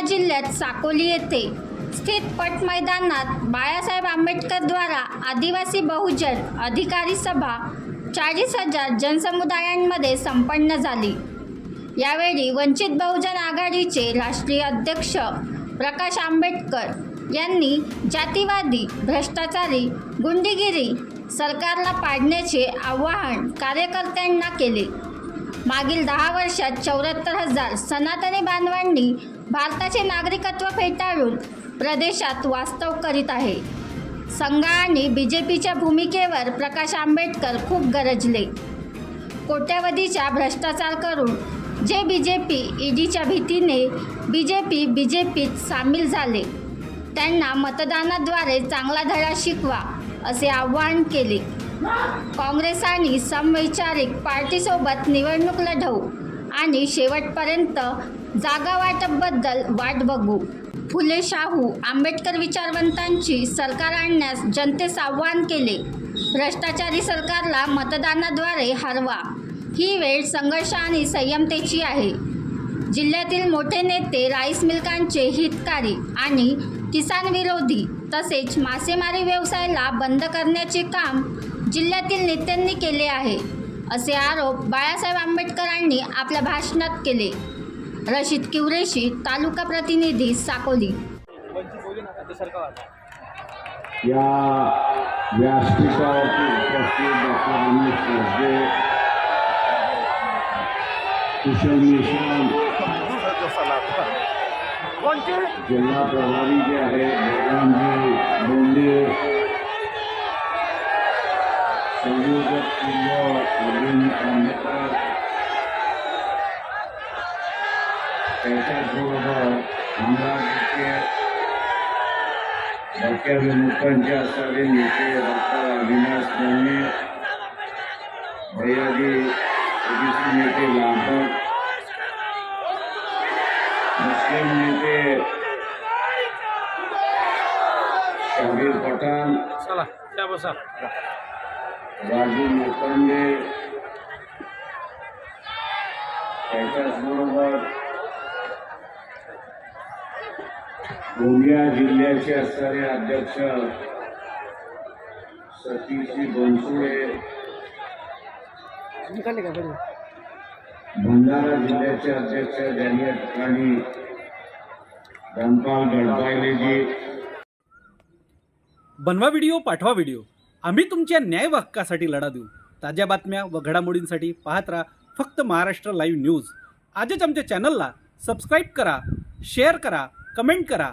जिल्ह्यात साकोली येथे स्थित पट मैदानात बाळासाहेब आंबेडकर द्वारा आदिवासी बहुजन अधिकारी सभा चाळीस हजार जनसमुदायांमध्ये संपन्न झाली. यावेळी वंचित बहुजन आघाडीचे राष्ट्रीय अध्यक्ष प्रकाश आंबेडकर यांनी जातीवादी भ्रष्टाचारी गुंडगिरी सरकारला पाडण्याचे आवाहन कार्यकर्त्यांना केले. मागील दहा वर्षात चौऱ्याहत्तर हजार सनातनी बांधवांनी भारताचे नागरिकत्व फेटाळून प्रदेशात वास्तव करीत आहे. संघ आणि बी जे पीच्या भूमिकेवर प्रकाश आंबेडकर खूप गरजले. कोट्यावधीचा भ्रष्टाचार करून जे बी जे पी ईडीच्या भीतीने B J P B J पीत सामील झाले त्यांना मतदानाद्वारे चांगला धडा शिकवा असे आवाहन केले. काँग्रेस आणि समवैचारिक पार्टीसोबत निवडणूक लढवू आणि शेवटपर्यंत जागा वाटपबद्दल वाट बघू. फुले शाहू आंबेडकर विचारवंतांची सरकार आणण्यास जनतेस आव्हान केले. भ्रष्टाचारी सरकारला मतदानाद्वारे हरवा. ही वेळ संघर्ष आणि संयमतेची आहे. जिल्ह्यातील मोठे नेते राईस मिल्कांचे हितकारी आणि किसान विरोधी तसेच मासेमारी व्यवसायाला बंद करण्याचे काम जिल्ह्यातील नेत्यांनी केले आहे असे आरोप बाळासाहेब आंबेडकरांनी आपल्या भाषणात केले. रशीद किवरेशी तालुका प्रतिनिधी साकोली. या व्यासपीठावरती उपस्थित डॉक्टर रमेश कसबे कुशल मिश्रा जिल्हा प्रभारी जे आहे बलरामजी बोंडे संयोजक त्याच्याचबरोबर आमदार डॉक्टर विमुखांचे असणारे नेते डॉक्टर अविनाश दाने भैयाजी ओबीसी नेते लाभक मुस्लिम नेते शाहीर पठाण राजू लोखंडे त्याच्याचबरोबर गोंदिया जिल्ह्याचे असणारे अध्यक्ष सतीशजी बरं. भंडारा जिल्ह्याचे अध्यक्ष ज्यांनी या ठिकाणी धनपाल गडबायलेजी बनवा व्हिडिओ पाठवा व्हिडिओ. आम्ही तुमच्या न्याय हक्कासाठी लढा देऊ. ताज्या बातम्या व घडामोडींसाठी पाहत राहा फक्त महाराष्ट्र लाईव्ह न्यूज. आजच आमच्या चॅनलला सबस्क्राईब करा शेअर करा कमेंट करा.